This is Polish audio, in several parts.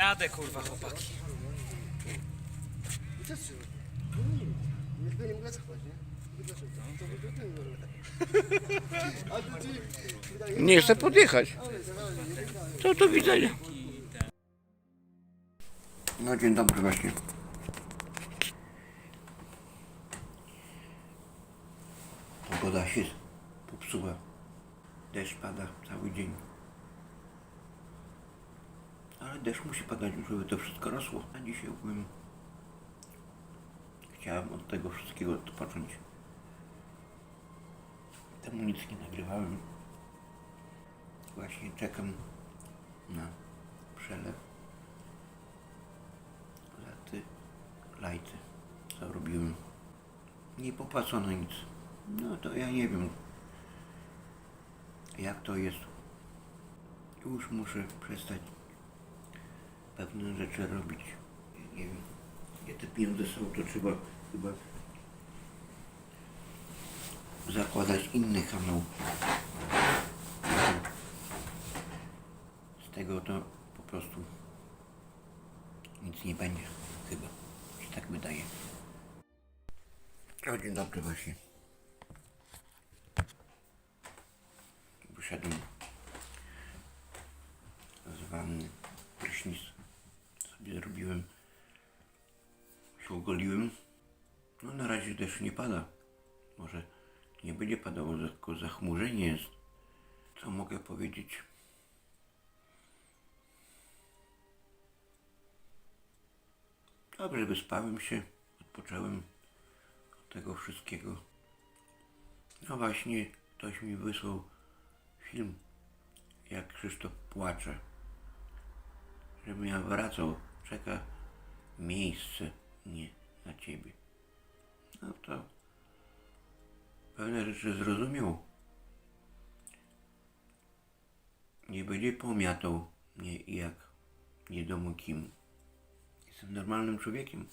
Jadę kurwa chłopaki. Co się Nie tylko nie mogę cofać, nie? To Nie chcę podjechać. To do widzenia. No dzień dobry właśnie. Pogoda się popsuła. Deszcz pada cały dzień. Ale deszcz musi padać, żeby to wszystko rosło. A dzisiaj bym chciałem od tego wszystkiego odpocząć. Temu nic nie nagrywałem. Właśnie czekam na przelew za te lajty, co robiłem. Nie popłacono nic. No to ja nie wiem, jak to jest. Już muszę przestać pewne rzeczy robić. Nie wiem, gdzie te pieniądze są, to trzeba chyba zakładać inny kanał. Z tego to po prostu nic nie będzie, chyba. Się tak wydaje. O, dzień dobry właśnie. Wyszedłem ogoliłem. No na razie deszcz nie pada. Może nie będzie padało, tylko zachmurzenie jest. Co mogę powiedzieć? Dobrze, wyspałem się, odpocząłem od tego wszystkiego. No właśnie, ktoś mi wysłał film, jak Krzysztof płacze. Żebym ja wracał, czeka miejsce nie na ciebie. No to pewne rzeczy zrozumiał. Nie będzie pomiatał mnie jak nie domu kim. Jestem normalnym człowiekiem.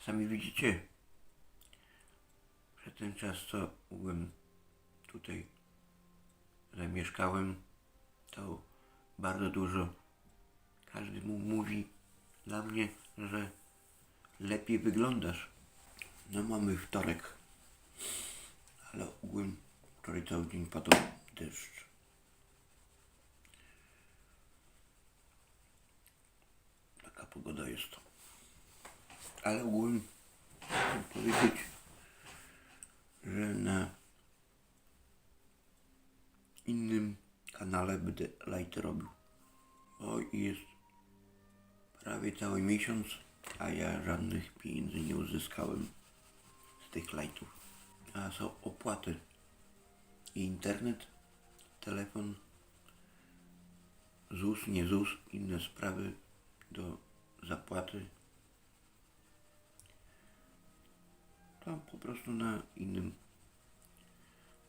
Sami widzicie, że ten czas, co byłem tutaj zamieszkałem, to bardzo dużo. Każdy mu mówi dla mnie, że lepiej wyglądasz. No mamy wtorek, ale ogółem wczoraj cały dzień padał deszcz. Taka pogoda jest. Ale ogółem chcę powiedzieć, że na innym kanale będę light robił. O jest prawie cały miesiąc, a ja żadnych pieniędzy nie uzyskałem z tych lightów. A są opłaty. I internet, telefon, ZUS, nie ZUS, inne sprawy do zapłaty. Tam po prostu na innym,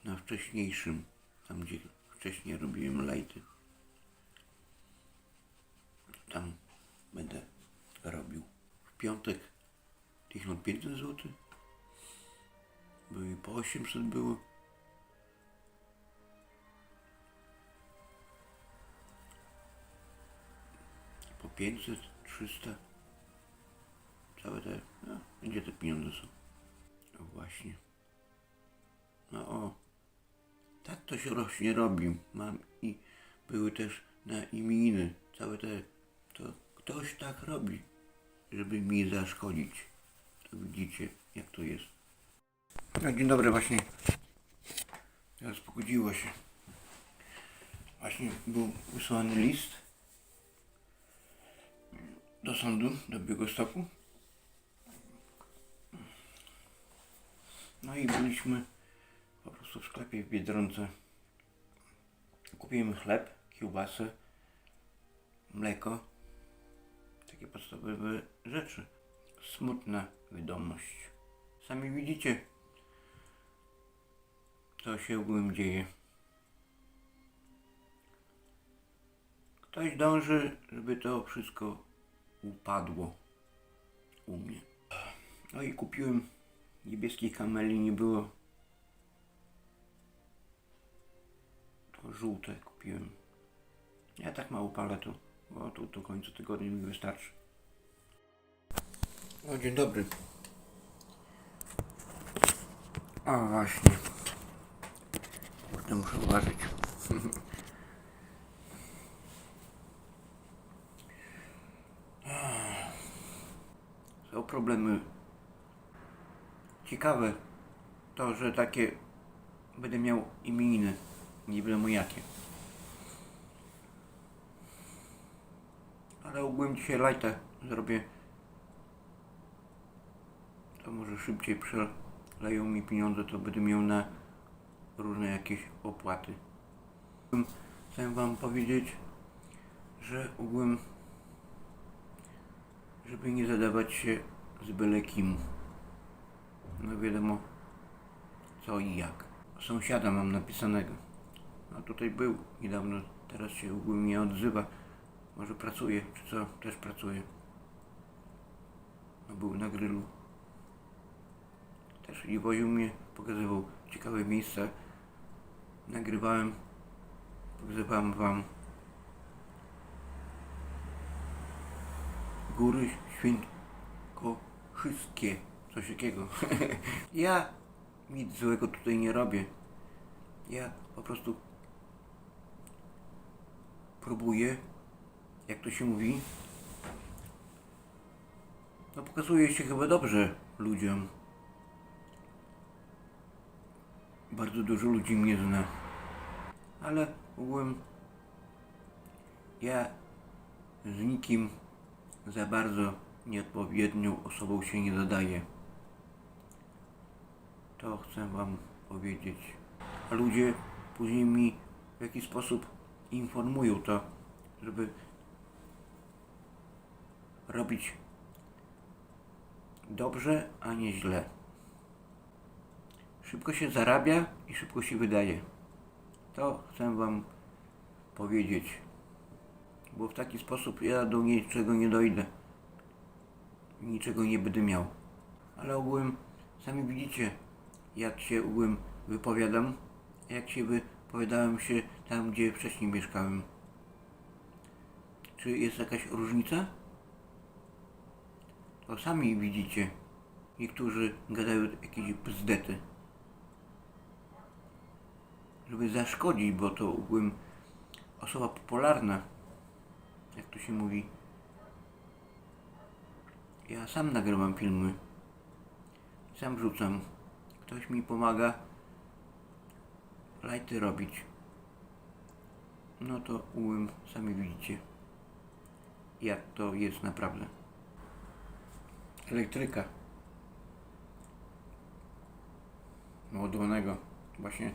na wcześniejszym, tam gdzie wcześniej robiłem lighty. Tam będę robił. Piątek 1500 zł. Były po 800 było. Po 500, 300. Całe te, no, gdzie te pieniądze są? No właśnie. No o, tak to się rośnie robi. Mam i były też na imieniny. Całe te, to ktoś tak robi, żeby mi zaszkodzić. To widzicie, jak to jest. No, dzień dobry, właśnie. Teraz pogodziło się. Właśnie był wysłany list do sądu, do Białegostoku. No i byliśmy po prostu w sklepie w Biedronce. Kupiłem chleb, kiełbasę, mleko. Takie podstawowe rzeczy. Smutna wiadomość. Sami widzicie, co się ogółem dzieje. Ktoś dąży, żeby to wszystko upadło u mnie. No i kupiłem niebieskiej kameli, nie było. To żółte kupiłem. Ja tak mało palę Bo tu do końca tygodnia mi wystarczy. No dzień dobry. O właśnie. Kurde, muszę uważać. Są problemy. Ciekawe to, że takie będę miał imieniny. Nie wiadomo jakie. Ale ogółem dzisiaj lajta zrobię. To może szybciej przeleją mi pieniądze, to będę miał na różne jakieś opłaty. Chciałem wam powiedzieć, że ogółem żeby nie zadawać się z byle kim. No wiadomo co i jak. Sąsiada mam napisanego. A tutaj był niedawno, teraz się ogólnie nie odzywa. Może pracuje, czy co, też pracuje. No był na grylu. Też i woził mnie, pokazywał ciekawe miejsca. Nagrywałem, pokazywałem wam góry świętokrzyskie, coś takiego. ja nic złego tutaj nie robię. Ja po prostu próbuję, jak to się mówi, no pokazuje się chyba dobrze ludziom. Bardzo dużo ludzi mnie zna. Ale ogółem ja z nikim za bardzo nieodpowiednią osobą się nie zadaję. To chcę Wam powiedzieć. A ludzie później mi w jakiś sposób informują to, żeby robić dobrze, a nie źle. Szybko się zarabia i szybko się wydaje. To chcę Wam powiedzieć bo w taki sposób ja do niczego nie dojdę. Niczego nie będę miał. Ale ogółem, sami widzicie, jak się ogółem wypowiadam, jak się wypowiadałem się tam, gdzie wcześniej mieszkałem. Czy jest jakaś różnica? To sami widzicie. Niektórzy gadają jakieś bzdety. Żeby zaszkodzić, bo to ogółem osoba popularna jak to się mówi. Ja sam nagrywam filmy. Sam wrzucam. Ktoś mi pomaga lajty robić. No to ułym sami widzicie jak to jest naprawdę. Elektryka. Ładowanego. Właśnie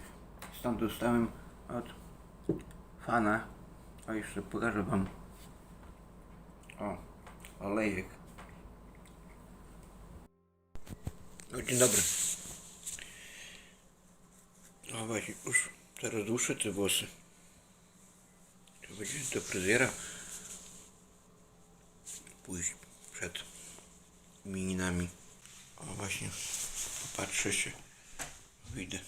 stąd dostałem od fana. A jeszcze pokażę wam. O, olejek. No, dzień dobry. O właśnie, już teraz dłuższe te włosy. To będzie do fryzjera pójść przed mininami. O właśnie, popatrzę się, wyjdę.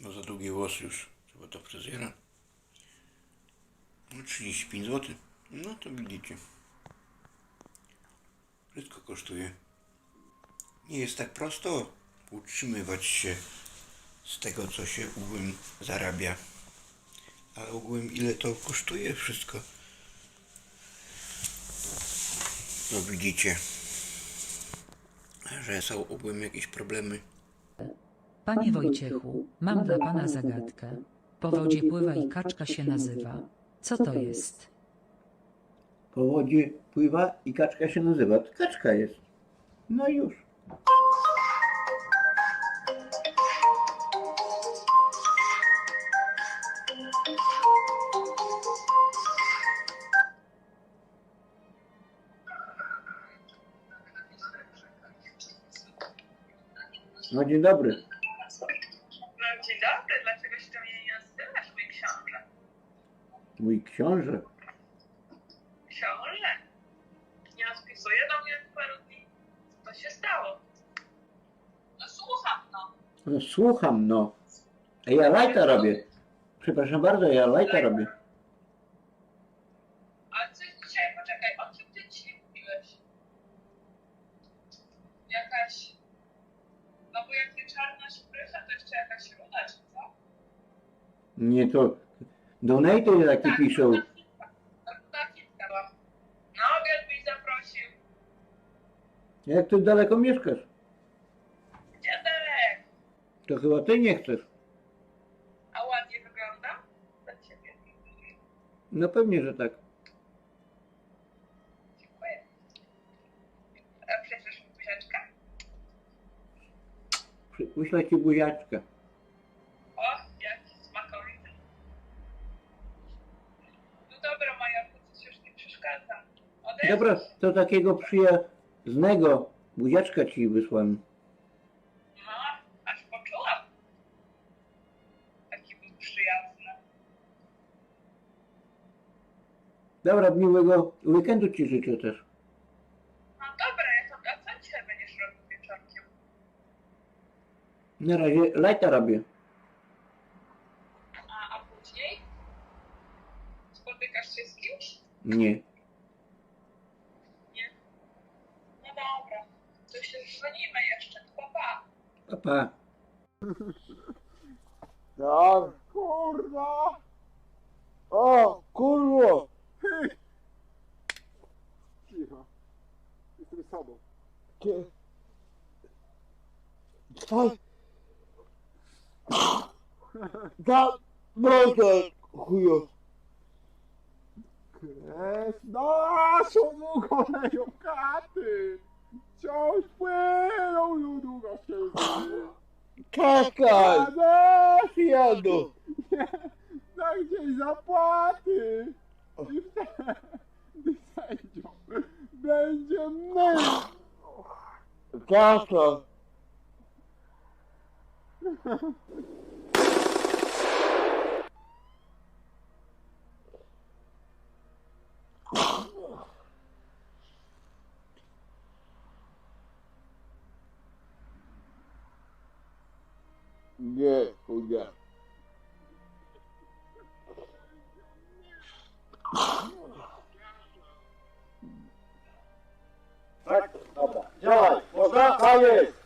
No za długie włosy już trzeba do fryzjera. No 35 zł. No to widzicie. Wszystko kosztuje. Nie jest tak prosto utrzymywać się z tego, co się ogółem zarabia. A ogółem ile to kosztuje wszystko. No widzicie, że są ogółem jakieś problemy. Panie Wojciechu, mam dla pana zagadkę. Po wodzie pływa i kaczka się nazywa. Co to jest? Po wodzie pływa i kaczka się nazywa. To kaczka jest. No i już. No dzień dobry. No, dzień dobry, dlaczego się do mnie nie odzywasz, mój książę? Mój książę. Książę? Nie odpisuje do mnie od paru dni. Co się stało? No słucham, no. No słucham no. A ja lajta robię. Przepraszam bardzo, ja lajta robię. A coś dzisiaj, poczekaj, o czym ty dzisiaj mówiłeś? Jakaś... No bo jak nie czarna szprycha, to jeszcze jakaś ruda, czy co? Nie to. Donate takie piszą. Ruda kitka była. No, obiad byś zaprosił. Jak ty daleko mieszkasz? Gdzie Derek? To chyba ty nie chcesz. A ładnie wygląda? Dla ciebie. No pewnie, że tak. Dziękuję. A przecież buziaczka? Wyślę ci buziaczkę. O, jaki smakowity. No dobra, Majorku, coś już nie przeszkadza. Odejdź. Dobra, to takiego przyjaznego buziaczka ci wysłałem. No, aż poczułam. Taki był przyjazny. Dobra, miłego weekendu ci życzę też. No dobra, ja to, a co dzisiaj będziesz robił wieczorkiem? Na razie lajta robię. A, a później? Spotykasz się z kimś? Nie. Nie. No dobra, to się dzwonimy jeszcze, to pa. Pa, pa. Tak, kurwa! O, kurwo! Cicho. Jestem sobą. Kie... Tak. Tak, proszę, chujo. Kres, naszą mu koleją katy! Wciąż płyną niedługo wszyscy. Czekaj! Ja też jadę! Na gdzieś zapłaty! Tak, dobra. Działaj, można? A jest!